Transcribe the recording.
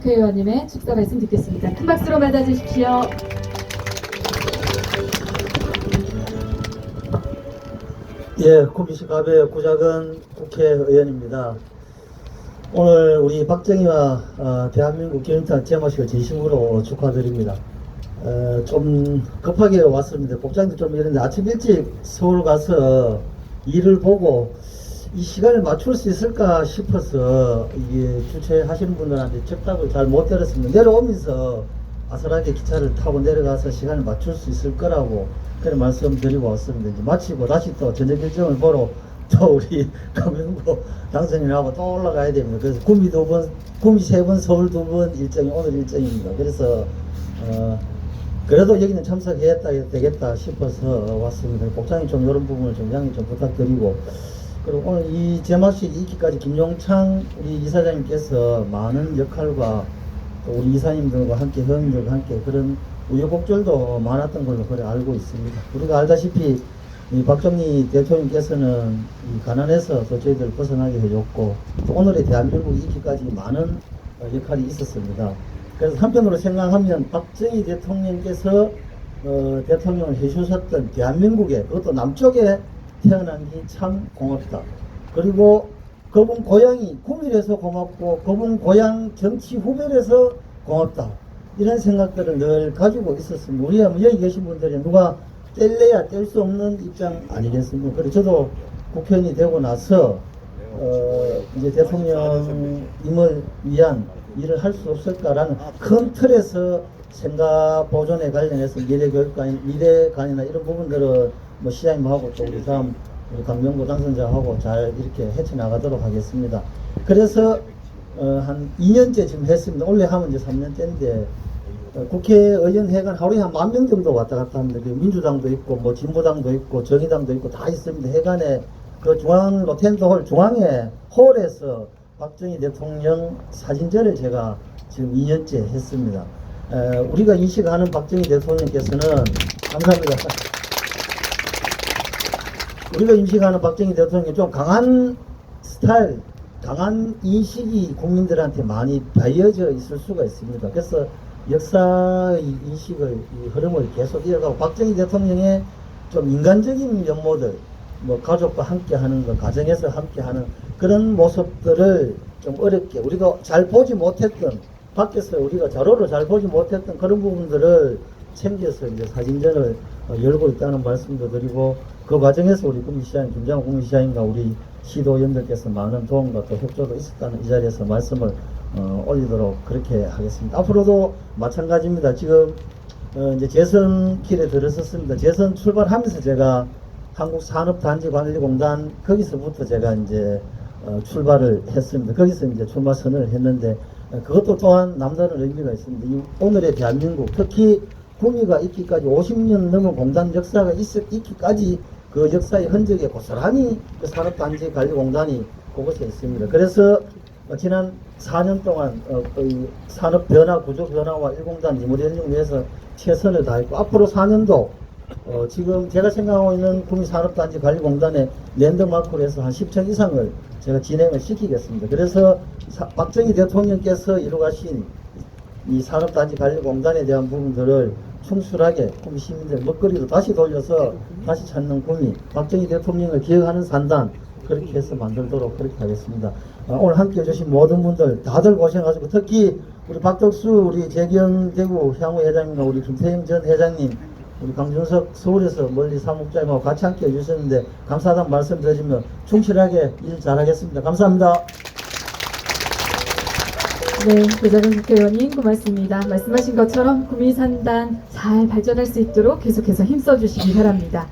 국회의원님의 축사 말씀 듣겠습니다. 큰 박수로 맞아주십시오. 예, 구미시갑의 구작은 국회의원입니다. 오늘 우리 박정희와 어, 대한민국 기념탄 제마식을 진심으로 축하드립니다. 어, 좀 급하게 왔습니다. 복장도 좀 이런데 아침 일찍 서울 가서 일을 보고 이 시간을 맞출 수 있을까 싶어서 이게 주최하시는 분들한테 적답을 잘 못 들었습니다. 내려오면서 아슬하게 기차를 타고 내려가서 시간을 맞출 수 있을 거라고 그런 말씀 드리고 왔습니다. 이제 마치고 다시 또 저녁 일정을 보러 또 우리 강명구 당선인하고 또 올라가야 됩니다. 그래서 구미 두 번, 구미 세 번, 서울 두 번 일정이 오늘 일정입니다. 그래서 어, 그래도 여기는 참석해야 되겠다 싶어서 왔습니다. 복장이 좀 이런 부분을 좀 양해 좀 부탁드리고 그리고 오늘 이 제마식 있기까지 김용창 우리 이사장님께서 많은 역할과 또 우리 이사님들과 함께 회원들과 함께 그런 우여곡절도 많았던 걸로 그래 알고 있습니다. 우리가 알다시피 이 박정희 대통령께서는 이 가난에서 또 저희들을 벗어나게 해줬고 또 오늘의 대한민국 있기까지 많은 어, 역할이 있었습니다. 그래서 한편으로 생각하면 박정희 대통령께서 어, 대통령을 해주셨던 대한민국에 그것도 남쪽에 태어난 게 참 고맙다. 그리고 그분 고향이 구밀에서 고맙고 그분 고향 정치 후배라서 고맙다. 이런 생각들을 늘 가지고 있었습니다. 우리가 뭐 여기 계신 분들이 누가 뗄래야 뗄 수 없는 입장 아니겠습니까? 그래서 저도 국회의원이 되고 나서 어, 이제 대통령님을 위한 일을 할 수 없을까라는 큰 틀에서 생각 보존에 관련해서 미래교육관, 미래관이나 이런 부분들을 뭐 시장님하고 또 우리 다음 우리 강명구 당선자하고 잘 이렇게 헤쳐나가도록 하겠습니다. 그래서 어, 한 2년째 지금 했습니다. 올해 하면 이제 3년째인데 어, 국회의원회관 하루에 한 만 명 정도 왔다 갔다 합니다. 그 민주당도 있고 뭐 진보당도 있고 정의당도 있고 다 있습니다. 회관에 그 중앙 로텐트 홀 중앙에 홀에서 박정희 대통령 사진전을 제가 지금 2년째 했습니다. 에, 우리가 인식하는 박정희 대통령께서는 감사합니다. 우리가 인식하는 박정희 대통령이 좀 강한 스타일, 강한 인식이 국민들한테 많이 배어져 있을 수가 있습니다. 그래서 역사의 인식을, 이 흐름을 계속 이어가고 박정희 대통령의 좀 인간적인 면모들, 뭐 가족과 함께 하는 것, 가정에서 함께 하는 그런 모습들을 좀 어렵게 우리가 잘 보지 못했던 밖에서 우리가 자료를 잘 보지 못했던 그런 부분들을 챙겨서 이제 사진전을 어, 열고 있다는 말씀도 드리고 그 과정에서 우리 국민시장 김장호 국민시장님과 우리 시도위원들께서 많은 도움과 또 협조도 있었다는 이 자리에서 말씀을 어, 올리도록 그렇게 하겠습니다. 앞으로도 마찬가지입니다. 지금 어, 이제 재선 길에 들어섰습니다. 재선 출발하면서 제가 한국산업단지관리공단 거기서부터 제가 이제 어, 출발을 했습니다. 거기서 이제 출마 선언을 했는데 어, 그것도 또한 남다른 의미가 있습니다. 이 오늘의 대한민국 특히 구미가 있기까지 50년 넘은 공단 역사가 있, 있기까지 그 역사의 흔적에 고스란히 그 산업단지 관리공단이 그곳에 있습니다. 그래서 어, 지난 4년 동안 어, 그 산업 변화, 구조 변화와 일공단 현장 위해서 최선을 다했고 앞으로 4년도 어, 지금 제가 생각하고 있는 구미산업단지 관리공단의 랜드마크로 해서 한 10천 이상을 제가 진행을 시키겠습니다. 그래서 사- 박정희 대통령께서 이루가신 이 산업단지 관리공단에 대한 부분들을 충실하게 구미 시민들 먹거리도 다시 돌려서 다시 찾는 구미 박정희 대통령을 기억하는 산단 그렇게 해서 만들도록 그렇게 하겠습니다. 아, 오늘 함께 해주신 모든 분들 다들 고생하시고 특히 우리 박덕수 우리 재경 대구 향후 회장님과 우리 김태형 전 회장님 우리 강준석 서울에서 멀리 사무국장님하고 같이 함께 해주셨는데 감사하다는 말씀 드리며 충실하게 일 잘하겠습니다. 감사합니다. 네, 배자근 국회의원님 고맙습니다. 말씀하신 것처럼 구미산단 잘 발전할 수 있도록 계속해서 힘써주시기 바랍니다.